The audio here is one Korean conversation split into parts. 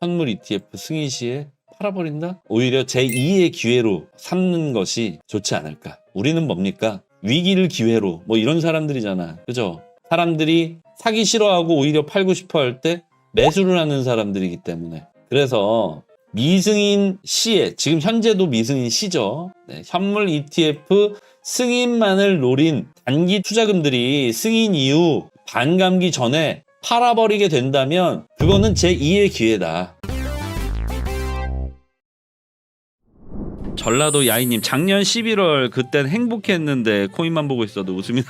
현물 ETF 승인 시에 팔아버린다? 오히려 제2의 기회로 삼는 것이 좋지 않을까. 우리는 뭡니까? 위기를 기회로 뭐 이런 사람들이잖아. 그죠? 사람들이 사기 싫어하고 오히려 팔고 싶어 할 때 매수를 하는 사람들이기 때문에. 그래서 미승인 시에 지금 현재도 미승인 시죠. 네, 현물 ETF 승인만을 노린 단기 투자금들이 승인 이후 반감기 전에 팔아버리게 된다면 그거는 제2의 기회다. 전라도 야이님 작년 11월 그땐 행복했는데 코인만 보고 있어도 웃음이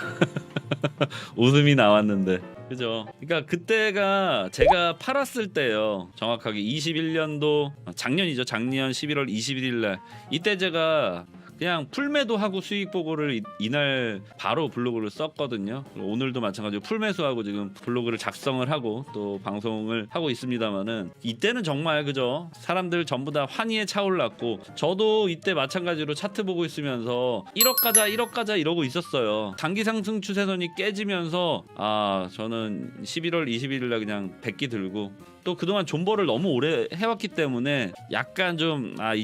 웃음이 나왔는데 그죠? 그러니까 그때가 제가 팔았을 때요. 정확하게 21년도 작년이죠. 작년 11월 21일 날 이때 제가 그냥 풀매도 하고 수익 보고를 이, 이날 바로 블로그를 썼거든요. 오늘도 마찬가지로 풀매수하고 지금 블로그를 작성을 하고 또 방송을 하고 있습니다만은 이때는 정말 그죠? 사람들 전부 다 환희에 차올랐고 저도 이때 마찬가지로 차트 보고 있으면서 1억 가자 1억 가자 이러고 있었어요. 단기 상승 추세선이 깨지면서 아 저는 11월 21일 날 그냥 백기 들고 또 그동안 존버를 너무 오래 해왔기 때문에 약간 좀 아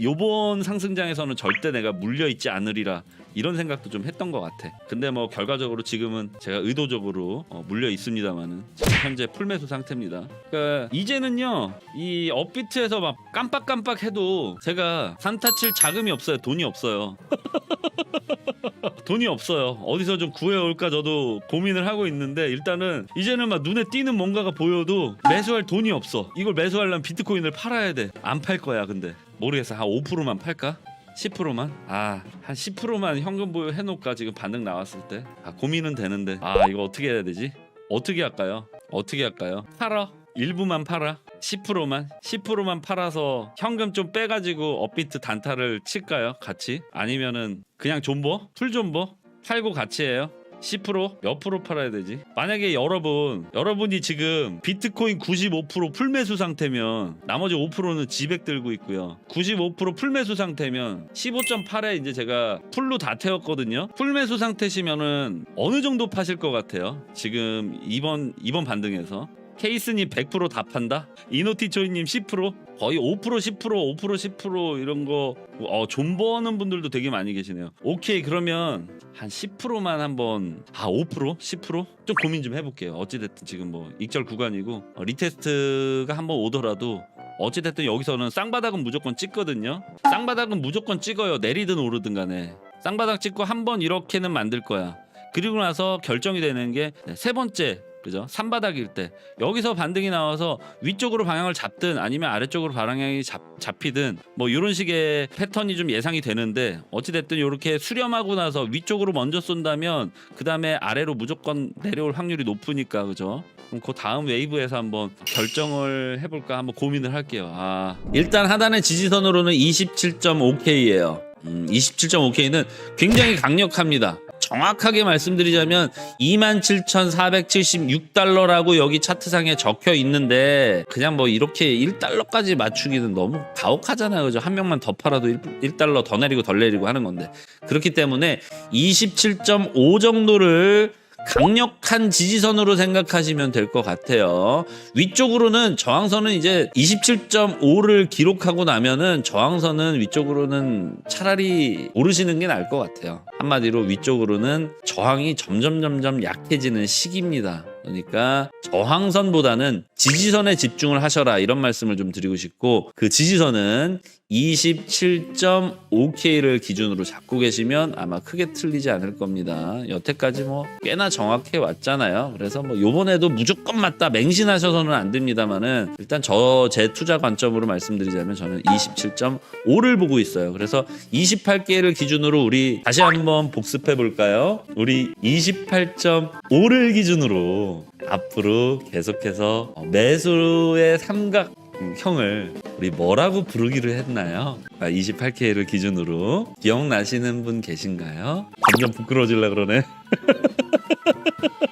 요번 상승장에서는 절대 내가 물려 있지 않으리라 이런 생각도 좀 했던 것 같아. 근데 뭐 결과적으로 지금은 제가 의도적으로 어, 물려 있습니다만은 현재 풀매수 상태입니다. 그러니까 이제는요 이 업비트에서 막 깜빡깜빡해도 제가 산타칠 자금이 없어요. 돈이 없어요. 돈이 없어요. 어디서 좀 구해올까 저도 고민을 하고 있는데 일단은 이제는 막 눈에 띄는 뭔가가 보여도 매수할 돈이 없어. 이걸 매수하려면 비트코인을 팔아야 돼. 안 팔 거야 근데 모르겠어. 한 5%만 팔까? 10%만? 아, 한 10%만 현금 보유 해놓을까 지금 반응 나왔을 때? 아, 고민은 되는데. 아, 이거 어떻게 해야 되지? 어떻게 할까요? 어떻게 할까요? 팔아. 일부만 팔아. 10%만 10%만 팔아서 현금 좀 빼가지고 업비트 단타를 칠까요? 같이 아니면은 그냥 존버 풀 존버 팔고 같이 해요. 10%몇 프로 팔아야 되지? 만약에 여러분 여러분이 지금 비트코인 95% 풀매수 상태면 나머지 5%는 지백 들고 있고요. 95% 풀매수 상태면 15.8에 이제 제가 풀로 다 태웠거든요. 풀매수 상태시면은 어느 정도 파실 것 같아요? 지금 이번 이번 반등에서 케이스님 100%다 판다? 이노티초이님 10%? 거의 5% 10% 5% 10% 이런 거 어, 존버하는 분들도 되게 많이 계시네요. 오케이 그러면 한 10%만 한번 아 5% 10%? 좀 고민 좀 해볼게요. 어찌됐든 지금 뭐 익절 구간이고 어, 리테스트가 한번 오더라도 어찌됐든 여기서는 쌍바닥은 무조건 찍거든요. 쌍바닥은 무조건 찍어요. 내리든 오르든 간에 쌍바닥 찍고 한 번 이렇게는 만들 거야. 그리고 나서 결정이 되는 게 세 번째 그죠? 산바닥일 때 여기서 반등이 나와서 위쪽으로 방향을 잡든 아니면 아래쪽으로 방향이 잡, 잡히든 뭐 이런 식의 패턴이 좀 예상이 되는데 어찌 됐든 이렇게 수렴하고 나서 위쪽으로 먼저 쏜다면 그 다음에 아래로 무조건 내려올 확률이 높으니까 그죠? 그럼 그 다음 웨이브에서 한번 결정을 해볼까 한번 고민을 할게요. 아 일단 하단의 지지선으로는 27.5K예요. 음, 27.5K는 굉장히 강력합니다. 정확하게 말씀드리자면 27,476달러라고 여기 차트상에 적혀 있는데 그냥 뭐 이렇게 1달러까지 맞추기는 너무 가혹하잖아요. 그죠? 한 명만 더 팔아도 1, 달러더 내리고 덜 내리고 하는 건데. 그렇기 때문에 27.5 정도를 강력한 지지선으로 생각하시면 될 것 같아요. 위쪽으로는 저항선은 이제 27.5를 기록하고 나면은 저항선은 위쪽으로는 차라리 오르시는 게 나을 것 같아요. 한마디로 위쪽으로는 저항이 점점 점점 약해지는 시기입니다. 그러니까 저항선보다는 지지선에 집중을 하셔라 이런 말씀을 좀 드리고 싶고 그 지지선은 27.5K를 기준으로 잡고 계시면 아마 크게 틀리지 않을 겁니다. 여태까지 뭐 꽤나 정확해 왔잖아요. 그래서 뭐 요번에도 무조건 맞다 맹신하셔서는 안 됩니다만은 일단 저 제 투자 관점으로 말씀드리자면 저는 27.5를 보고 있어요. 그래서 28개를 기준으로 우리 다시 한번 복습해 볼까요? 우리 28.5를 기준으로 앞으로 계속해서 매수의 삼각 형을 우리 뭐라고 부르기로 했나요? 아, 28K를 기준으로 기억나시는 분 계신가요? 점점 부끄러워질라 그러네.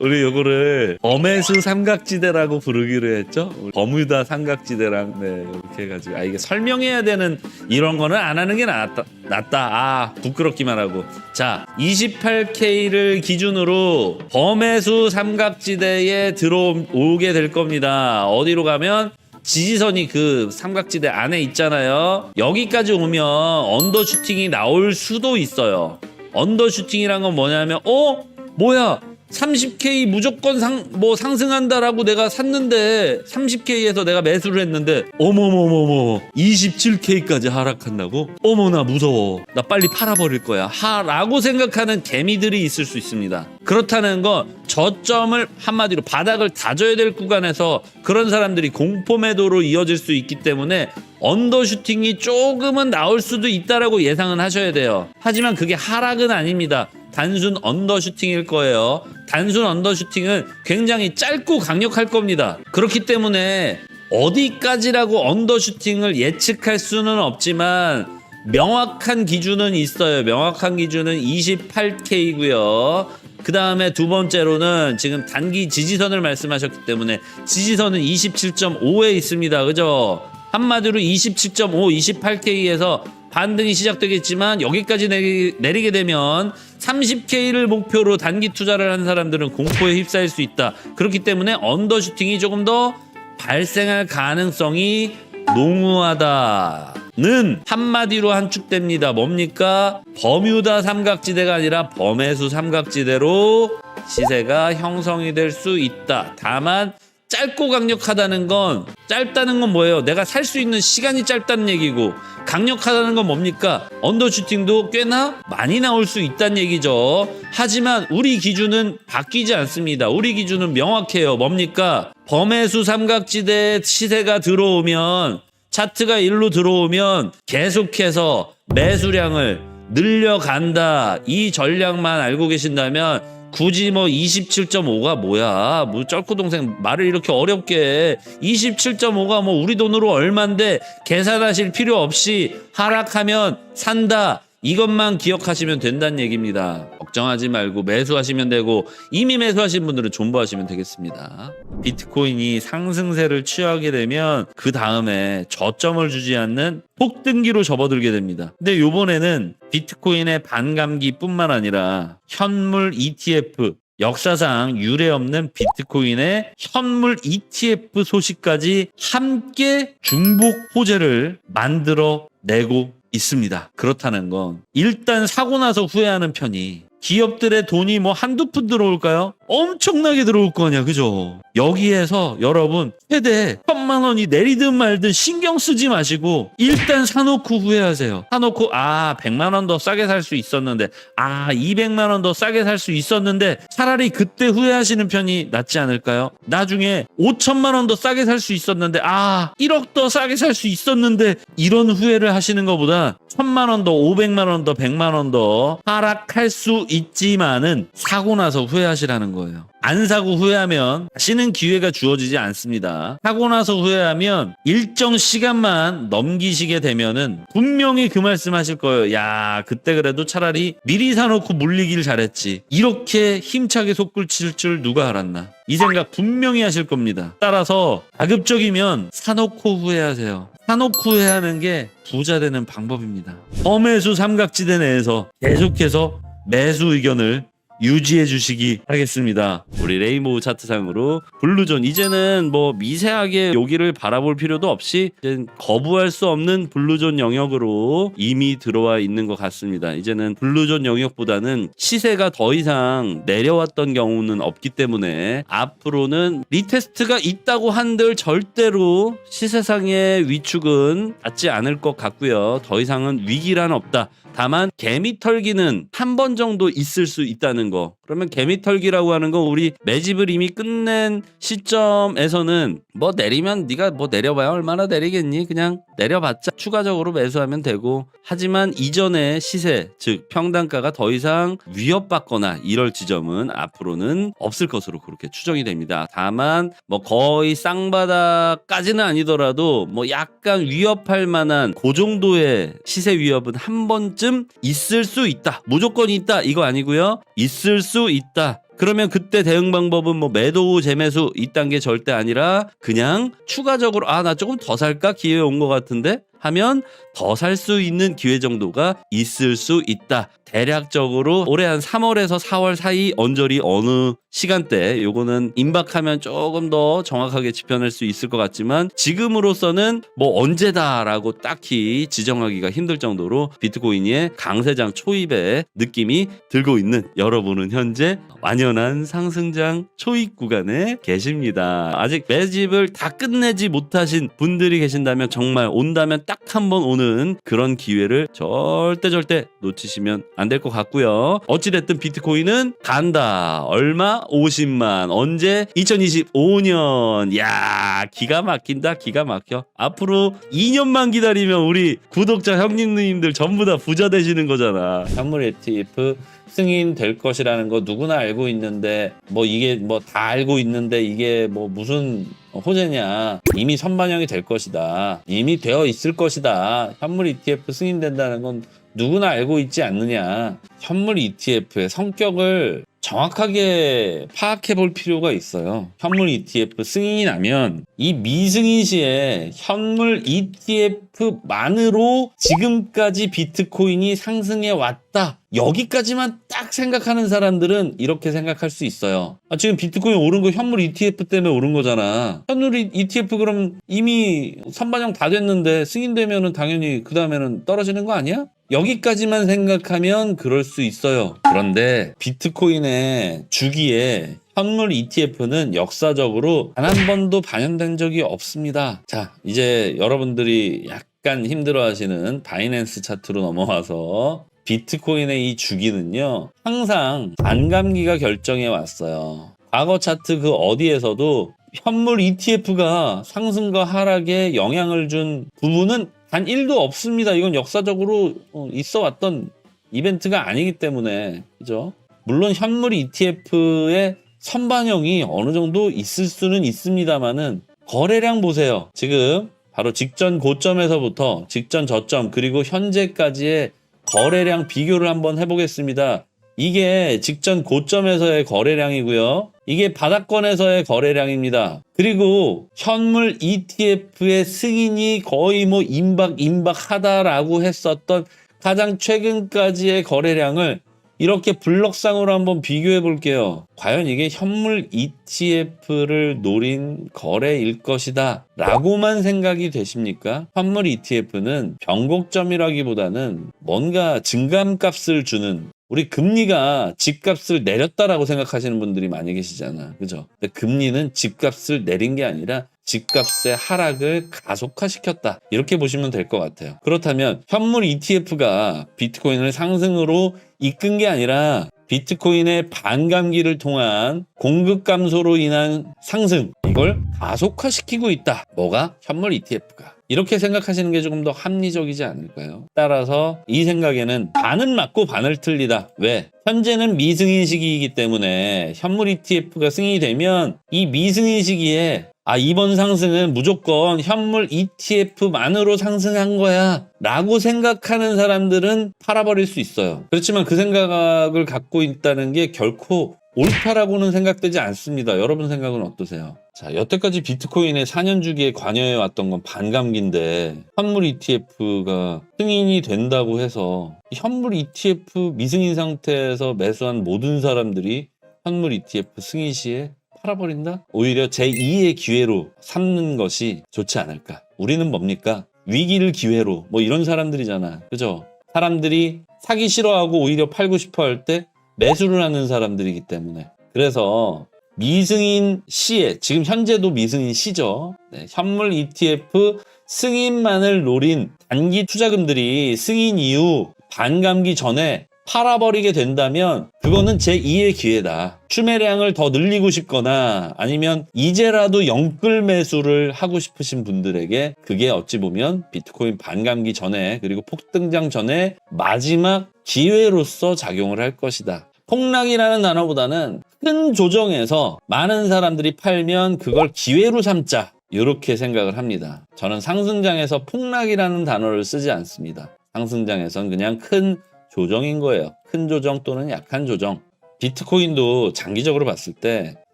우리 요거를 범해수 삼각지대라고 부르기로 했죠. 버뮤다 삼각지대랑 네 이렇게 해가지고 아 이게 설명해야 되는 이런 거는 안 하는 게 낫다 낫다. 아, 부끄럽기만 하고. 자, 28K를 기준으로 범해수 삼각지대에 들어오게 될 겁니다. 어디로 가면 지지선이 그 삼각지대 안에 있잖아요. 여기까지 오면 언더슈팅이 나올 수도 있어요. 언더슈팅이란 건 뭐냐면, 어? 뭐야? 30K 무조건 상, 뭐 상승한다라고 내가 샀는데 30K에서 내가 매수를 했는데 어머머머머 27K까지 하락한다고? 어머나 무서워. 나 빨리 팔아버릴 거야. 하라고 생각하는 개미들이 있을 수 있습니다. 그렇다는 건 저점을 한마디로 바닥을 다져야 될 구간에서 그런 사람들이 공포 매도로 이어질 수 있기 때문에 언더슈팅이 조금은 나올 수도 있다라고 예상은 하셔야 돼요. 하지만 그게 하락은 아닙니다. 단순 언더슈팅일 거예요. 단순 언더슈팅은 굉장히 짧고 강력할 겁니다. 그렇기 때문에 어디까지라고 언더슈팅을 예측할 수는 없지만 명확한 기준은 있어요. 명확한 기준은 28K고요. 그 다음에 두 번째로는 지금 단기 지지선을 말씀하셨기 때문에 지지선은 27.5에 있습니다. 그죠? 한마디로 27.5, 28K에서 반등이 시작되겠지만 여기까지 내리, 내리게 되면 30K를 목표로 단기 투자를 한 사람들은 공포에 휩싸일 수 있다. 그렇기 때문에 언더슈팅이 조금 더 발생할 가능성이 농후하다는 한마디로 한축됩니다. 뭡니까? 버뮤다 삼각지대가 아니라 범해수 삼각지대로 시세가 형성이 될 수 있다. 다만 짧고 강력하다는 건 짧다는 건 뭐예요? 내가 살 수 있는 시간이 짧다는 얘기고 강력하다는 건 뭡니까? 언더슈팅도 꽤나 많이 나올 수 있다는 얘기죠. 하지만 우리 기준은 바뀌지 않습니다. 우리 기준은 명확해요. 뭡니까? 범해수 삼각지대 시세가 들어오면 차트가 일로 들어오면 계속해서 매수량을 늘려간다. 이 전략만 알고 계신다면 굳이 뭐 27.5가 뭐야? 뭐 쩔코 동생 말을 이렇게 어렵게 27.5가 뭐 우리 돈으로 얼만데 계산하실 필요 없이 하락하면 산다. 이것만 기억하시면 된다는 얘기입니다. 걱정하지 말고 매수하시면 되고 이미 매수하신 분들은 존버하시면 되겠습니다. 비트코인이 상승세를 취하게 되면 그 다음에 저점을 주지 않는 폭등기로 접어들게 됩니다. 근데 요번에는 비트코인의 반감기뿐만 아니라 현물 ETF 역사상 유례 없는 비트코인의 현물 ETF 소식까지 함께 중복 호재를 만들어 내고 있습니다. 그렇다는 건 일단 사고 나서 후회하는 편이 기업들의 돈이 뭐 한두 푼 들어올까요? 엄청나게 들어올 거 아니야, 그죠? 여기에서 여러분 최대 천만 원이 내리든 말든 신경 쓰지 마시고 일단 사놓고 후회하세요. 사놓고 아 100만 원 더 싸게 살 수 있었는데 아 200만 원 더 싸게 살 수 있었는데 차라리 그때 후회하시는 편이 낫지 않을까요? 나중에 5천만 원 더 싸게 살 수 있었는데 아 1억 더 싸게 살 수 있었는데 이런 후회를 하시는 것보다 천만 원 더, 500만 원 더, 100만 원 더 하락할 수 있지만은 사고 나서 후회하시라는 거 예요. 안 사고 후회하면 다시는 기회가 주어지지 않습니다. 사고 나서 후회하면 일정 시간만 넘기시게 되면은 분명히 그 말씀 하실 거예요. 야, 그때 그래도 차라리 미리 사놓고 물리길 잘했지. 이렇게 힘차게 속불 칠줄 누가 알았나. 이 생각 분명히 하실 겁니다. 따라서 가급적이면 사놓고 후회하세요. 사놓고 후회하는 게 부자 되는 방법입니다. 범매수 삼각지대 내에서 계속해서 매수 의견을 유지해 주시기 하겠습니다. 우리 레이모우 차트상으로 블루존 이제는 뭐 미세하게 여기를 바라볼 필요도 없이 이제 거부할 수 없는 블루존 영역으로 이미 들어와 있는 것 같습니다. 이제는 블루존 영역보다는 시세가 더 이상 내려왔던 경우는 없기 때문에 앞으로는 리테스트가 있다고 한들 절대로 시세상의 위축은 닿지 않을 것 같고요. 더 이상은 위기란 없다. 다만 개미 털기는 한 번 정도 있을 수 있다는 거. 그러면 개미 털기라고 하는 거 우리 매집을 이미 끝낸 시점에서는 뭐 내리면 네가 뭐 내려봐야 얼마나 내리겠니? 그냥 내려봤자 추가적으로 매수하면 되고 하지만 이전의 시세 즉 평단가가 더 이상 위협받거나 이럴 지점은 앞으로는 없을 것으로 그렇게 추정이 됩니다. 다만 뭐 거의 쌍바닥까지는 아니더라도 뭐 약간 위협할 만한 그 정도의 시세 위협은 한 번쯤 있을 수 있다. 무조건 있다 이거 아니고요. 있을 수 있다. 그러면 그때 대응 방법은 뭐 매도 후 재매수 이딴 게 절대 아니라 그냥 추가적으로 아 나 조금 더 살까 기회 온 것 같은데 하면 더 살 수 있는 기회 정도가 있을 수 있다. 대략적으로 올해 한 3월에서 4월 사이 언저리 어느 시간대 요거는 임박하면 조금 더 정확하게 지표낼 수 있을 것 같지만 지금으로서는 뭐 언제다라고 딱히 지정하기가 힘들 정도로 비트코인의 강세장 초입의 느낌이 들고 있는 여러분은 현재 완연한 상승장 초입 구간에 계십니다. 아직 매집을 다 끝내지 못하신 분들이 계신다면 정말 온다면 딱 한 번 오는 그런 기회를 절대 절대 놓치시면 안 될 것 같고요. 어찌됐든 비트코인은 간다. 얼마? 50만. 언제? 2025년. 야 기가 막힌다. 기가 막혀. 앞으로 2년만 기다리면 우리 구독자 형님 누님들 전부 다 부자 되시는 거잖아. 현물 ETF 승인 될 것이라는 거 누구나 알고 있는데 뭐 이게 뭐 다 알고 있는데 이게 뭐 무슨 호재냐. 이미 선반영이 될 것이다. 이미 되어 있을 것이다. 현물 ETF 승인된다는 건 누구나 알고 있지 않느냐. 현물 ETF의 성격을 정확하게 파악해 볼 필요가 있어요. 현물 ETF 승인이 나면 이 미승인 시에 현물 ETF만으로 지금까지 비트코인이 상승해 왔다. 여기까지만 딱 생각하는 사람들은 이렇게 생각할 수 있어요. 아, 지금 비트코인 오른 거 현물 ETF 때문에 오른 거잖아. 현물 ETF 그럼 이미 선반영 다 됐는데 승인되면은 당연히 그 다음에는 떨어지는 거 아니야? 여기까지만 생각하면 그럴 수 있어요. 그런데 비트코인의 주기에 현물 ETF는 역사적으로 단 한 번도 반영된 적이 없습니다. 자, 이제 여러분들이 약간 힘들어 하시는 바이낸스 차트로 넘어와서 비트코인의 이 주기는요, 항상 반감기가 결정해 왔어요. 과거 차트 그 어디에서도 현물 ETF가 상승과 하락에 영향을 준 부분은 단 1도 없습니다. 이건 역사적으로 어, 있어 왔던 이벤트가 아니기 때문에, 그죠? 물론 현물 ETF의 선반영이 어느 정도 있을 수는 있습니다만은 거래량 보세요. 지금 바로 직전 고점에서부터 직전 저점 그리고 현재까지의 거래량 비교를 한번 해보겠습니다. 이게 직전 고점에서의 거래량이고요. 이게 바닥권에서의 거래량입니다. 그리고 현물 ETF의 승인이 거의 뭐 임박 임박하다라고 했었던 가장 최근까지의 거래량을 이렇게 블럭상으로 한번 비교해 볼게요. 과연 이게 현물 ETF를 노린 거래일 것이다. 라고만 생각이 되십니까? 현물 ETF는 변곡점이라기보다는 뭔가 증감값을 주는 우리 금리가 집값을 내렸다라고 생각하시는 분들이 많이 계시잖아. 그죠? 근데 금리는 집값을 내린 게 아니라 집값의 하락을 가속화시켰다. 이렇게 보시면 될 것 같아요. 그렇다면 현물 ETF가 비트코인을 상승으로 이끈 게 아니라 비트코인의 반감기를 통한 공급 감소로 인한 상승 이걸 가속화시키고 있다. 뭐가? 현물 ETF가. 이렇게 생각하시는 게 조금 더 합리적이지 않을까요? 따라서 이 생각에는 반은 맞고 반을 틀리다. 왜? 현재는 미승인 시기이기 때문에 현물 ETF가 승인이 되면 이 미승인 시기에 아, 이번 상승은 무조건 현물 ETF만으로 상승한 거야. 라고 생각하는 사람들은 팔아버릴 수 있어요. 그렇지만 그 생각을 갖고 있다는 게 결코 옳다라고는 생각되지 않습니다. 여러분 생각은 어떠세요? 자, 여태까지 비트코인의 4년 주기에 관여해 왔던 건 반감기인데 현물 ETF가 승인이 된다고 해서 현물 ETF 미승인 상태에서 매수한 모든 사람들이 현물 ETF 승인 시에 팔아버린다? 오히려 제2의 기회로 삼는 것이 좋지 않을까. 우리는 뭡니까? 위기를 기회로 뭐 이런 사람들이잖아. 그죠? 사람들이 사기 싫어하고 오히려 팔고 싶어 할 때 매수를 하는 사람들이기 때문에. 그래서 미승인 시에 지금 현재도 미승인 시죠. 네, 현물 ETF 승인만을 노린 단기 투자금들이 승인 이후 반감기 전에 팔아버리게 된다면 그거는 제2의 기회다. 추매량을 더 늘리고 싶거나 아니면 이제라도 영끌 매수를 하고 싶으신 분들에게 그게 어찌 보면 비트코인 반감기 전에 그리고 폭등장 전에 마지막 기회로서 작용을 할 것이다. 폭락이라는 단어보다는 큰 조정에서 많은 사람들이 팔면 그걸 기회로 삼자. 이렇게 생각을 합니다. 저는 상승장에서 폭락이라는 단어를 쓰지 않습니다. 상승장에선 그냥 큰 조정인 거예요. 큰 조정 또는 약한 조정. 비트코인도 장기적으로 봤을 때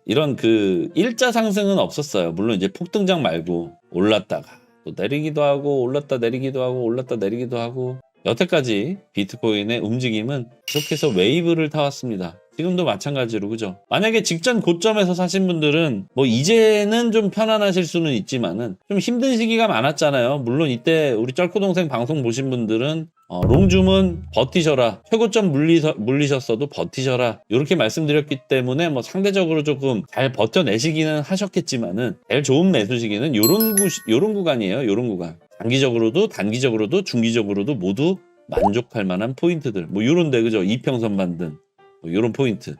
이런 그 일자 상승은 없었어요. 물론 이제 폭등장 말고 올랐다가 또 내리기도 하고 올랐다 내리기도 하고 올랐다 내리기도 하고 여태까지 비트코인의 움직임은 계속해서 웨이브를 타왔습니다. 지금도 마찬가지로 그죠? 만약에 직전 고점에서 사신 분들은 뭐 이제는 좀 편안하실 수는 있지만은 좀 힘든 시기가 많았잖아요. 물론 이때 우리 쩔코 동생 방송 보신 분들은 어, 롱줌은 버티셔라. 최고점 물리서, 물리셨어도 버티셔라. 이렇게 말씀드렸기 때문에 뭐 상대적으로 조금 잘 버텨내시기는 하셨겠지만은 제일 좋은 매수 시기는 요런 구, 요런 구간이에요. 요런 구간. 장기적으로도 단기적으로도 중기적으로도 모두 만족할 만한 포인트들. 뭐 요런데 그죠? 이평선 만든 뭐 요런 포인트.